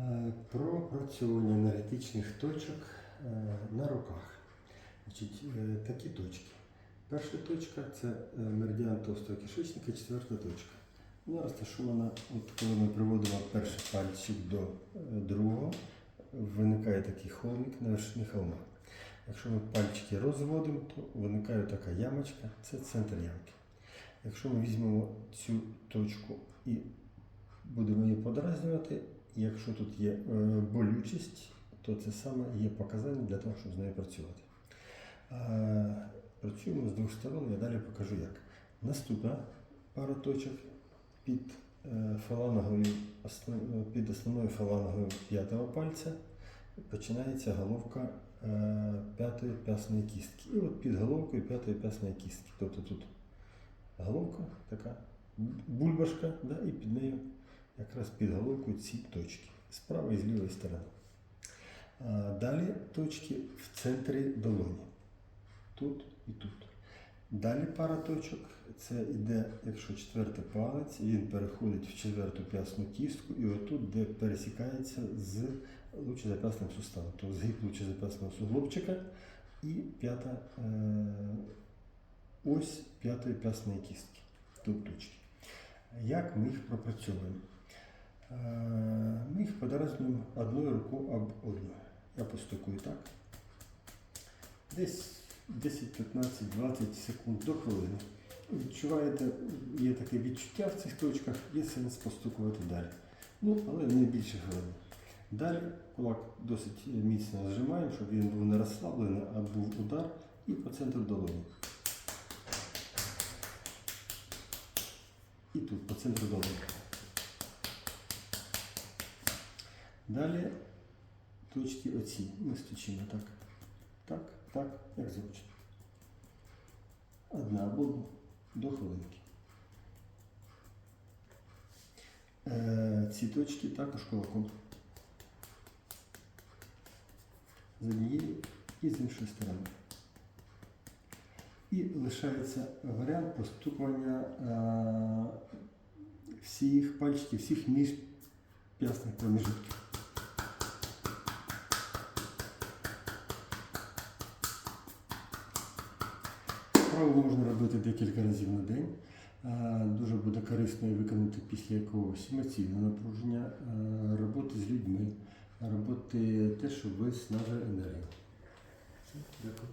Е, Про опрацьовування енергетичних точок е, на руках. Значить, е, такі точки. Перша точка це меридіан товстого кишечника, четверта точка. Вона розташована, от коли ми приводимо перший пальчик до другого, виникає такий холмик на вершині холма. Якщо ми пальчики розводимо, то виникає така ямочка, це центр ямки. Якщо ми візьмемо цю точку і будемо її подразнювати, якщо тут є е, болючість, то це саме є показання для того, щоб з нею працювати. Е, Працюємо з двох сторон, я далі покажу як. Наступна пара точок під е, фалангою, під основною фалангою п'ятого пальця починається головка п'ятої п'ясної кістки. І от під головкою п'ятої п'ясної кістки. Тобто тут головка така бульбашка, да, і під нею якраз під головкою ці точки з правої і з лівої сторони. Далі точки в центрі долоні. Тут і тут. Далі пара точок. Це йде, якщо четвертий палець, він переходить в четверту п'ясну кістку і отут, де пересікається з лучезап'ясним суставом. Тобто згиб лучезап'ясного суглобчика і п'ята е, ось п'ятої п'ясної кістки. Тут точки. Як ми їх пропрацьовуємо? Е, Ми їх подразнюємо одною рукою об одну. Я постукую так. Десь 10, 15, 20 секунд до хвилини. Відчуваєте, є таке відчуття в цих точках, є сенс постукувати далі. Ну, але не більше хвилини. Далі кулак досить міцно зжимаємо, щоб він був не розслаблений, а був удар і по центру долоні. І тут по центру долоні. Далі точки оці. Ми стучимо так. Так, так, як зручно. Одна або до хвилинки. Е, ці точки також кулаком. З однієї і з іншої сторони. І лишається варіант постукування е, всіх пальчиків, всіх міжп'ясних проміжутків. Вправу можна робити декілька разів на день. Е, Дуже буде корисно виконати після якогось емоційного напруження, е, роботи з людьми, роботи те, що виснажує енергію. Дякую.